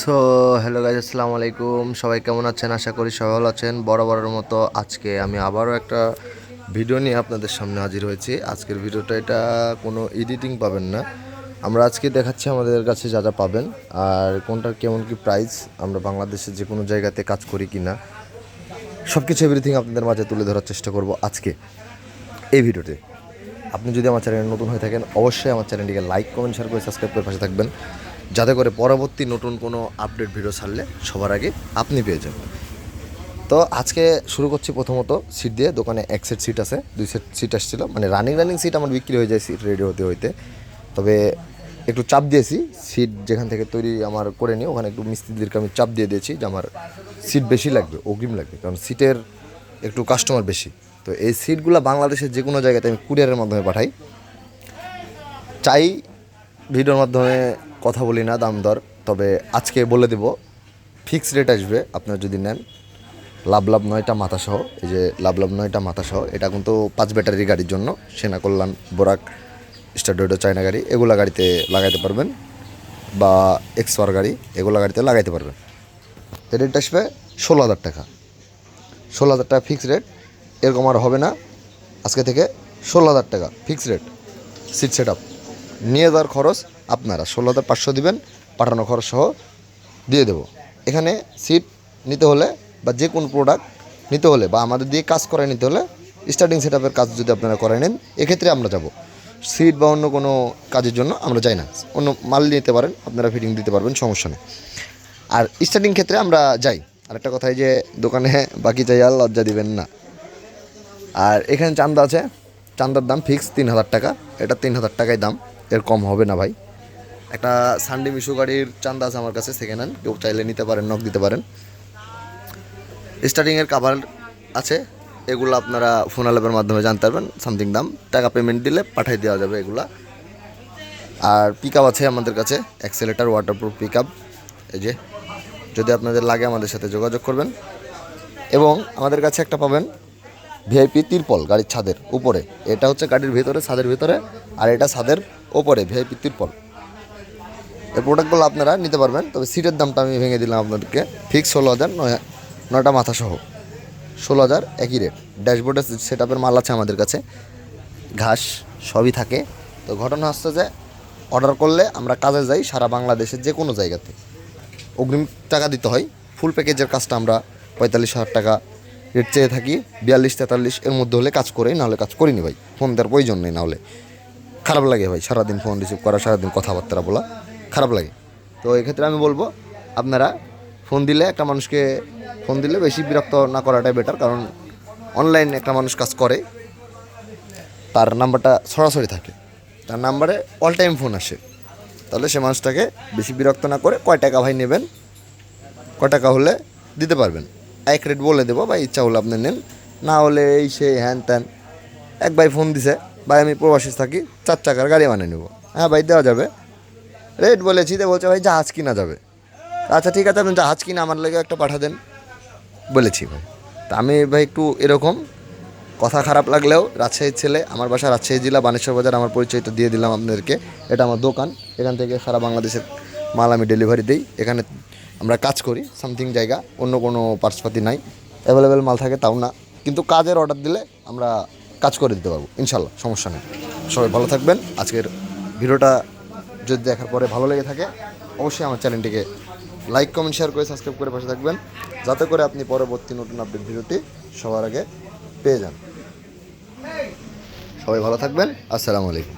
So hello guys আসসালামু আলাইকুম। সবাই কেমন আছেন? আশা করি সবাই ভালো আছেন। বড় বড়ের মতো আজকে আমি আবারও একটা ভিডিও নিয়ে আপনাদের সামনে হাজির হয়েছি। আজকের ভিডিওটা এটা কোনো এডিটিং পাবেন না। আমরা আজকে দেখাচ্ছি আমাদের কাছে যা যা পাবেন আর কোনটার কেমন কি প্রাইস আমরা বাংলাদেশের যে কোনো জায়গাতে কাজ করি কি না সব কিছু এভরিথিং আপনাদের মাঝে তুলে ধরার চেষ্টা করব আজকে এই ভিডিওতে। আপনি যদি আমার চ্যানেলে নতুন হয়ে থাকেন, অবশ্যই আমার চ্যানেলটিকে লাইক কমেন্ট শেয়ার করে সাবস্ক্রাইব করে পাশে থাকবেন। যাতে করে পরবর্তী নতুন কোনো আপডেট ভিডিও ছাড়লে সবার আগে আপনি পেয়ে যাবেন। তো আজকে শুরু করছি প্রথমত সিট দিয়ে, দোকানে এক সেট সিট আছে, দুই সেট সিট আসছিল। মানে রানিং রানিং সিট আমার বিক্রি হয়ে যায় সিট রেডি হতে, হইতে। তবে একটু চাপ দিয়েছি সিট যেখান থেকে তৈরি আমার করে নিই, ওখানে একটু মিস্ত্রিদেরকে আমি চাপ দিয়ে দিয়েছি যে আমার সিট বেশি লাগবে, অগ্রিম লাগবে। কারণ সিটের একটু কাস্টমার বেশি। তো এই সিটগুলো বাংলাদেশের যে কোনো জায়গাতে আমি কুরিয়ারের মাধ্যমে পাঠাই। চাই ভিডিওর মাধ্যমে কথা বলি না, দাম দর। তবে আজকে বলে দেব ফিক্স রেট আসবে, আপনারা যদি নেন, লাভ লাভ নয়টা মাথা সহ, এই যে লাভ লাভ নয়টা মাথা সহ, এটা কিন্তু পাঁচ ব্যাটারি গাড়ির জন্য সেনা কল্যাণ বোরাক স্টার্ডো চায়না গাড়ি, এগুলা গাড়িতে লাগাইতে পারবেন, বা এক্সপার গাড়ি, এগুলা গাড়িতে লাগাইতে পারবেন। রেট আসবে ষোলো হাজার টাকা। ষোলো হাজার টাকা ফিক্স রেট এরকম আর হবে না। আজকে থেকে ষোলো হাজার টাকা fix rate seat set up নিয়ে যাওয়ার খরচ আপনারা ষোলো হাজার পাঁচশো দিবেন, পাঠানো খরচ সহ দিয়ে দেবো। এখানে সিট নিতে হলে বা যে কোনো প্রোডাক্ট নিতে হলে বা আমাদের দিয়ে কাজ করায় নিতে হলে স্টার্টিং সেট কাজ যদি আপনারা করায় নেন, এক্ষেত্রে আমরা যাব। সিট বা অন্য কোনো কাজের জন্য আমরা যাই না। অন্য মাল নিতে পারেন, আপনারা ফিটিং দিতে পারবেন, সমস্যা নেই। আর স্টার্টিং ক্ষেত্রে আমরা যাই। আরেকটা কথাই যে, দোকানে বাকি চাই আর লজ্জা দিবেন না। আর এখানে চান্দা আছে। চান্দার দাম ফিক্স তিন হাজার টাকা। এটা তিন হাজার টাকায় দাম। এর কম হবে না ভাই। একটা সানডে মিশু গাড়ির চান্দা আছে আমার কাছে সেকেন্ড হ্যান্ড কেউ চাইলে নিতে পারেন নক দিতে পারেন। স্টার্টিংয়ের কাভার আছে, এগুলো আপনারা ফোন আলাপের মাধ্যমে জানতে পারবেন সামথিং দাম। টাকা পেমেন্ট দিলে পাঠিয়ে দেওয়া যাবে এগুলা। আর পিক আছে আমাদের কাছে অ্যাক্সেলেটার ওয়াটারপ্রুফ পিক এই যে, যদি আপনাদের লাগে আমাদের সাথে যোগাযোগ করবেন। এবং আমাদের কাছে একটা পাবেন ভিআইপি তিরপল, গাড়ির ছাদের উপরে। এটা হচ্ছে গাড়ির ভিতরে, ছাদের ভিতরে, আর এটা ছাদের ওপরে ভিআইপি তিরপল এই প্রোডাক্টগুলো আপনারা নিতে পারবেন, তবে সিটের দামটা আমি ভেঙে দিলাম আপনাদেরকে। ফিক্স ষোলো হাজার, নয় নয়টা মাথা সহ ষোলো হাজার, একই রেট ড্যাশবোর্ডের সেট আপের মাল আছে আমাদের কাছে। ঘাস সবই থাকে। তো ঘটনা হচ্ছে যে অর্ডার করলে আমরা কাজে যাই সারা বাংলাদেশের যে কোনো জায়গাতে। অগ্রিম টাকা দিতে হয়। ফুল প্যাকেজের কাজটা আমরা পঁয়তাল্লিশ হাজার টাকা রেট চেয়ে থাকি। বিয়াল্লিশ, তেতাল্লিশ এর মধ্যে হলে কাজ করি নাহলে কাজ করিনি ভাই। ফোন দেওয়ার প্রয়োজন নেই নাহলে। খারাপ লাগে ভাই, সারাদিন ফোন রিসিভ করা, সারাদিন কথাবার্তা বলা, খারাপ লাগে। তো এক্ষেত্রে আমি বলব, আপনারা ফোন দিলে একটা মানুষকে ফোন দিলে বেশি বিরক্ত না করাটাই বেটার কারণ অনলাইন একটা মানুষ কাজ করে, তার নাম্বারটা সরাসরি থাকে। তার নাম্বারে অল টাইম ফোন আসে। তাহলে সে মানুষটাকে বেশি বিরক্ত না করে কয় টাকা ভাই নেবেন, কয় টাকা হলে দিতে পারবেন। এক রেট বলে দেবো, বা ইচ্ছা হলে আপনি নেন, না হলে এই সেই হ্যান ত্যান। এক ভাই ফোন দিছে ভাই, আমি প্রবাসী থাকি, চার চাকার গাড়ি বানিয়ে নেব। হ্যাঁ ভাই, দেওয়া যাবে। রেট বলেছি, তো বলছে ভাই, জাহাজ কিনা যাবে। আচ্ছা ঠিক আছে, আপনি জাহাজ কিনা আমার লেগে একটা পাঠা দেন। বলেছি ভাই। তা আমি ভাই, একটু এরকম, কথা খারাপ লাগলেও রাজশাহীর ছেলে, আমার বাসা রাজশাহী জেলা, বানেশ্বর বাজার, আমার পরিচয়টা দিয়ে দিলাম আপনাদেরকে। এটা আমার দোকান, এখান থেকে সারা বাংলাদেশের মাল আমি ডেলিভারি দিই। এখানে আমরা কাজ করি সামথিং জায়গা, অন্য কোনো পার্সপাতি নাই। অ্যাভেলেবেল মাল থাকে, তাও না। কিন্তু কাজের অর্ডার দিলে আমরা কাজ করে দিতে পারব, ইনশাল্লাহ, সমস্যা নেই। সবাই ভালো থাকবেন। আজকের ভিডিওটা যদি দেখার পরে ভালো লেগে থাকে, অবশ্যই আমার চ্যানেলটিকে লাইক, কমেন্ট শেয়ার করে সাবস্ক্রাইব করে পাশে থাকবেন। যাতে করে আপনি পরবর্তী নতুন আপডেট ভিডিওটি সবার আগে পেয়ে যান। সবাই ভালো থাকবেন। আসসালামু আলাইকুম।